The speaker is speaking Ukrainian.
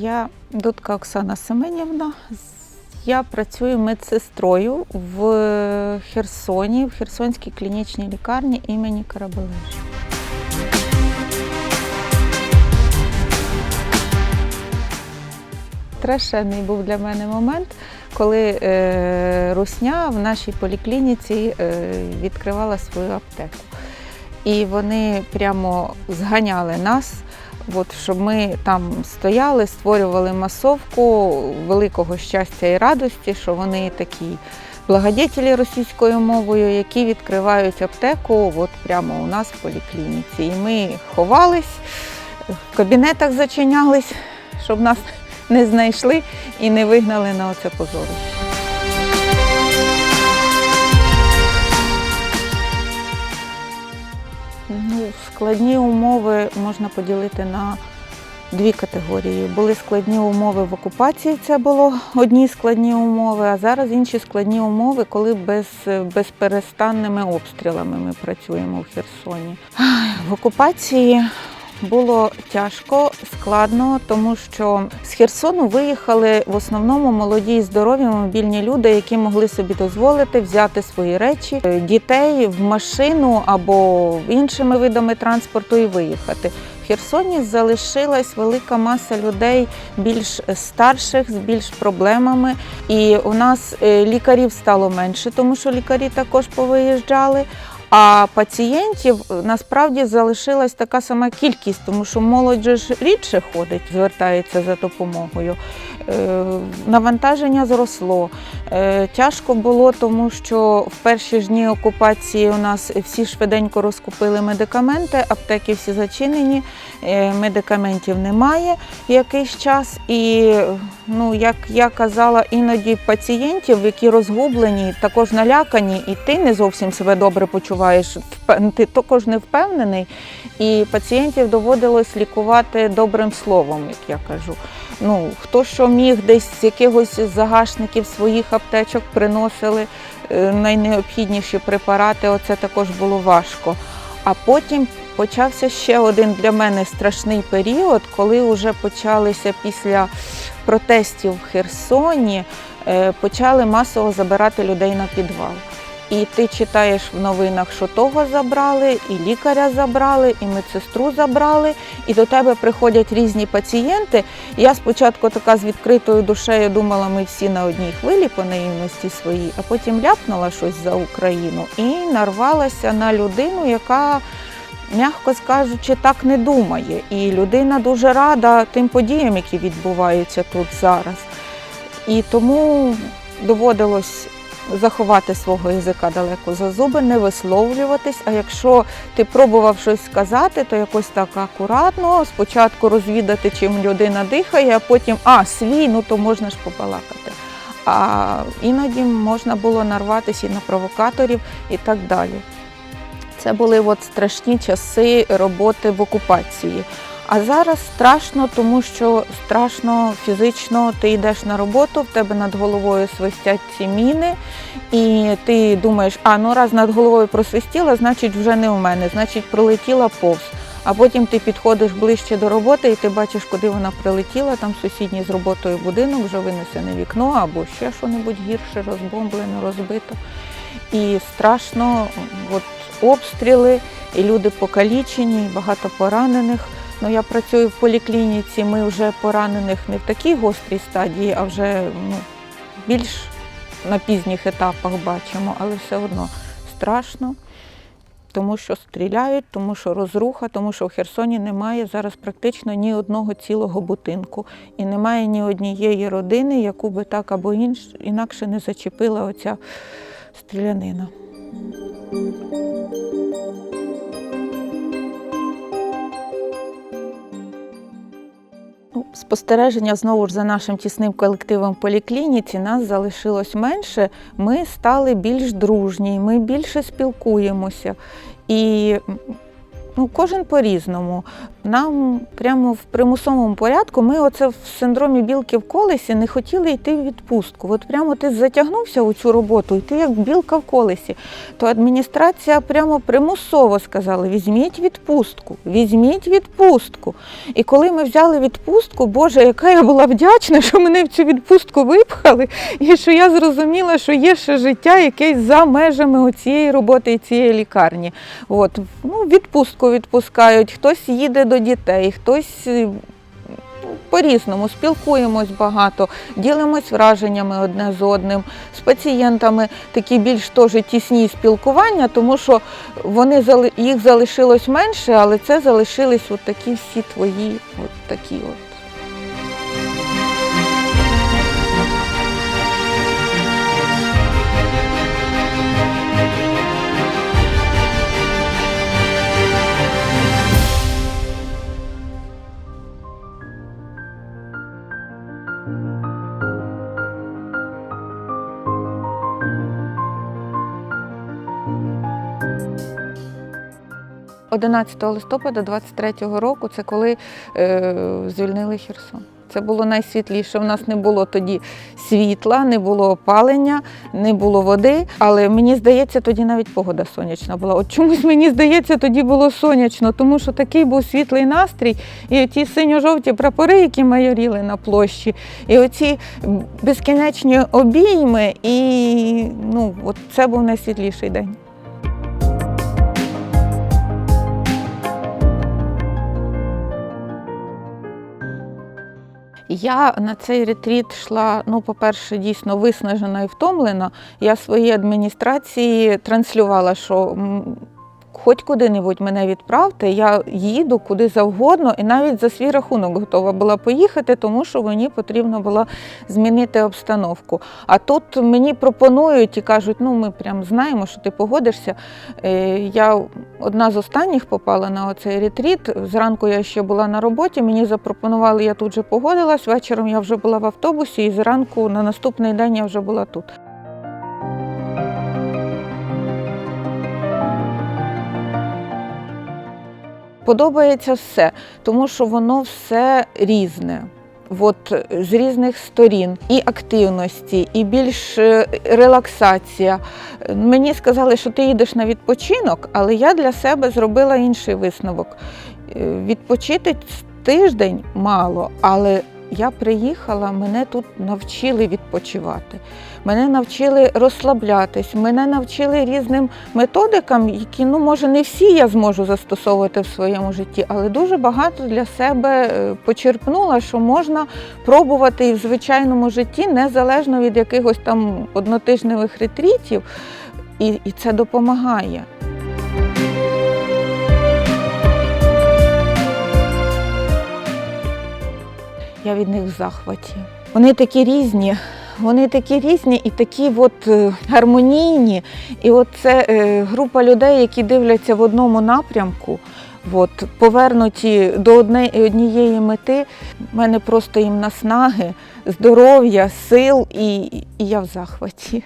Я Дудка Оксана Семенівна. Я працюю медсестрою в Херсоні, в Херсонській клінічній лікарні імені Карабележа. Страшенний був для мене момент, коли е, Русня в нашій поліклініці е, відкривала свою аптеку. І вони прямо зганяли нас, от, щоб ми там стояли, створювали масовку великого щастя і радості, що вони такі благодетелі російською мовою, які відкривають аптеку от прямо у нас в поліклініці. І ми ховались, в кабінетах зачинялись, щоб нас не знайшли і не вигнали на оце позорище. Складні умови можна поділити на дві категорії. Були складні умови в окупації, це було одні складні умови, а зараз інші складні умови, коли без, безперестанними обстрілами ми працюємо в Херсоні. В окупації було тяжко, складно, тому що з Херсону виїхали в основному молоді і здорові мобільні люди, які могли собі дозволити взяти свої речі, е, дітей в машину або іншими видами транспорту і виїхати. В Херсоні залишилась велика маса людей більш старших, з більш проблемами. І у нас е, лікарів стало менше, тому що лікарі також повиїжджали. А пацієнтів е, насправді залишилась така сама кількість, тому що молодь ж рідше ходить, звертається за допомогою. Е, Навантаження зросло. Е, Тяжко було, тому що в перші ж дні окупації у нас всі швиденько розкупили медикаменти, аптеки всі зачинені, е, медикаментів немає якийсь час. І, ну, як я казала, іноді пацієнтів, які розгублені, також налякані, і ти не зовсім себе добре почуваєш, ти також не впевнений. І пацієнтів доводилось лікувати добрим словом, як я кажу. Ну, хто що міг десь з якихось загашників своїх аптечок приносили е, найнеобхідніші препарати, оце також було важко. А потім почався ще один для мене страшний період, коли вже почалися після протестів в Херсоні, е, почали масово забирати людей на підвал. І ти читаєш в новинах, що того забрали, і лікаря забрали, і медсестру забрали, і до тебе приходять різні пацієнти. Я спочатку така з відкритою душею думала, ми всі на одній хвилі по наївності своїй, а потім ляпнула щось за Україну і нарвалася на людину, яка, м'яко скажучи, так не думає. І людина дуже рада тим подіям, які відбуваються тут зараз. І тому доводилось заховати свого язика далеко за зуби, не висловлюватись. А якщо ти пробував щось сказати, то якось так акуратно, спочатку розвідати, чим людина дихає, а потім а, свій, ну то можна ж побалакати. А іноді можна було нарватися і на провокаторів і так далі. Це були от страшні часи роботи в окупації. А зараз страшно, тому що страшно фізично ти йдеш на роботу, в тебе над головою свистять ці міни, і ти думаєш, а ну раз над головою просвистіла, значить вже не у мене, значить пролетіла повз. А потім ти підходиш ближче до роботи і ти бачиш, куди вона прилетіла, там сусідній з роботою будинок, вже винесене вікно або ще що-небудь гірше, розбомблено, розбито. І страшно, от обстріли, і люди покалічені, і багато поранених. Ну, я працюю в поліклініці, ми вже поранених не в такій гострій стадії, а вже ну, більш на пізніх етапах бачимо, але все одно страшно, тому що стріляють, тому що розруха, тому що в Херсоні немає зараз практично ні одного цілого будинку і немає ні однієї родини, яку би так або інш, інакше не зачепила оця стрілянина. Спостереження знову ж за нашим тісним колективом в поліклініці нас залишилось менше. Ми стали більш дружні, ми більше спілкуємося. І Ну, кожен по-різному. Нам прямо в примусовому порядку ми оце в синдромі білки в колесі не хотіли йти в відпустку. От прямо ти затягнувся у цю роботу, і ти як білка в колесі. То адміністрація прямо примусово сказала: візьміть відпустку, візьміть відпустку. І коли ми взяли відпустку, Боже, яка я була вдячна, що мене в цю відпустку випхали, і що я зрозуміла, що є ще життя якесь за межами цієї роботи і цієї лікарні. От, ну, відпустку відпускають, хтось їде до дітей, хтось. е, По-різному спілкуємось багато, ділимось враженнями одне з одним, з пацієнтами такі більш теж тісні спілкування, тому що вони їх залишилось менше, але це залишились от такі всі твої, от такі от. – 11 листопада 23-го року, це коли е, звільнили Херсон. Це було найсвітліше. У нас не було тоді світла, не було опалення, не було води. Але мені здається, тоді навіть погода сонячна була. От чомусь мені здається, тоді було сонячно, тому що такий був світлий настрій, і ті синьо-жовті прапори, які майоріли на площі, і оці безкінечні обійми, і ну, от це був найсвітліший день. Я на цей ретріт йшла, ну, по-перше, дійсно виснажена і втомлена. Я своїй адміністрації транслювала, що хоч куди-небудь мене відправте, я їду куди завгодно, і навіть за свій рахунок готова була поїхати, тому що мені потрібно було змінити обстановку. А тут мені пропонують і кажуть, ну ми прям знаємо, що ти погодишся. Е, Я одна з останніх попала на оцей ретріт. Зранку я ще була на роботі, мені запропонували, я тут же погодилась. Вечором я вже була в автобусі, і зранку на наступний день я вже була тут. Подобається все, тому що воно все різне. От з різних сторін, і активності, і більш е, релаксація. Мені сказали, що ти їдеш на відпочинок, але я для себе зробила інший висновок. Е, Відпочити тиждень мало, але я приїхала, мене тут навчили відпочивати. Мене навчили розслаблятись, мене навчили різним методикам, які, ну, може, не всі я зможу застосовувати в своєму житті, але дуже багато для себе е, почерпнула, що можна пробувати і в звичайному житті, незалежно від якихось там однотижневих ретрітів, і, і це допомагає. Я від них в захваті. Вони такі різні. Вони такі різні і такі от е, гармонійні. І от це е, група людей, які дивляться в одному напрямку, от, повернуті до однієї мети. У мене просто їм наснаги, здоров'я, сил, і, і я в захваті.